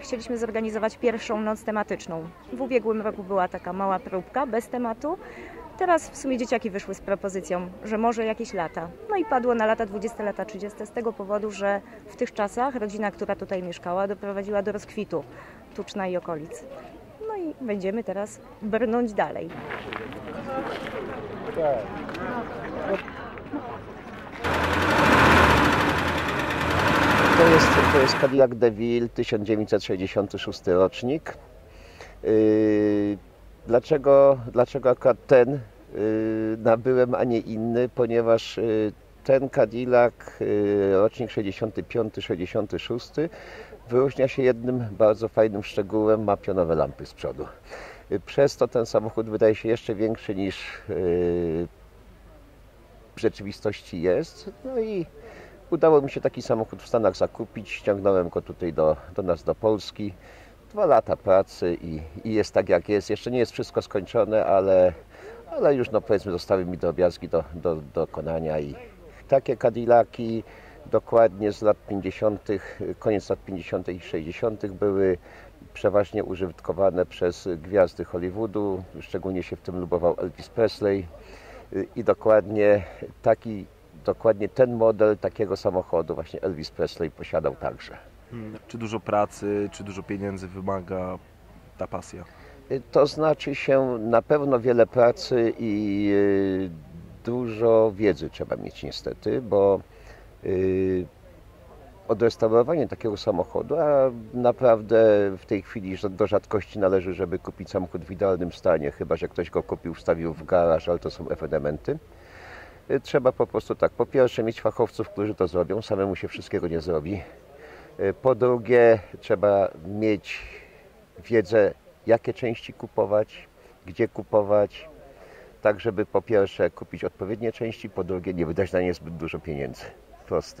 Chcieliśmy zorganizować pierwszą noc tematyczną. W ubiegłym roku była taka mała próbka bez tematu. Teraz w sumie dzieciaki wyszły z propozycją, że może jakieś lata. No i padło na lata 20, lata 30 z tego powodu, że w tych czasach rodzina, która tutaj mieszkała, doprowadziła do rozkwitu Tuczna i okolic. No i będziemy teraz brnąć dalej. To jest, to jest Cadillac DeVille 1966 rocznik. Yy, Dlaczego, dlaczego akurat ten yy, nabyłem, a nie inny? Ponieważ yy, ten Cadillac, rocznik 65-66, wyróżnia się jednym bardzo fajnym szczegółem, ma pionowe lampy z przodu. Przez to ten samochód wydaje się jeszcze większy niż w rzeczywistości jest. No i udało mi się taki samochód w Stanach zakupić. Ściągnąłem go tutaj do, do nas, do Polski. Dwa lata pracy i, i jest tak jak jest. Jeszcze nie jest wszystko skończone, ale, ale już no powiedzmy zostały mi drobiazgi do, do, do dokonania i takie Cadillaki dokładnie z lat 50., koniec lat 50. i 60. były przeważnie użytkowane przez gwiazdy Hollywoodu. Szczególnie się w tym lubował Elvis Presley i dokładnie taki, dokładnie ten model takiego samochodu właśnie Elvis Presley posiadał także. Hmm. Czy dużo pracy, czy dużo pieniędzy wymaga ta pasja? To znaczy się na pewno wiele pracy i y, dużo wiedzy trzeba mieć niestety, bo y, odrestaurowanie takiego samochodu, a naprawdę w tej chwili do rzadkości należy, żeby kupić samochód w idealnym stanie, chyba że ktoś go kupił, wstawił w garaż, ale to są ewenementy. Y, Trzeba po prostu tak, po pierwsze mieć fachowców, którzy to zrobią, samemu się wszystkiego nie zrobi. Y, Po drugie trzeba mieć wiedzę, jakie części kupować, gdzie kupować, tak żeby po pierwsze kupić odpowiednie części, po drugie nie wydać na nie zbyt dużo pieniędzy. Proste.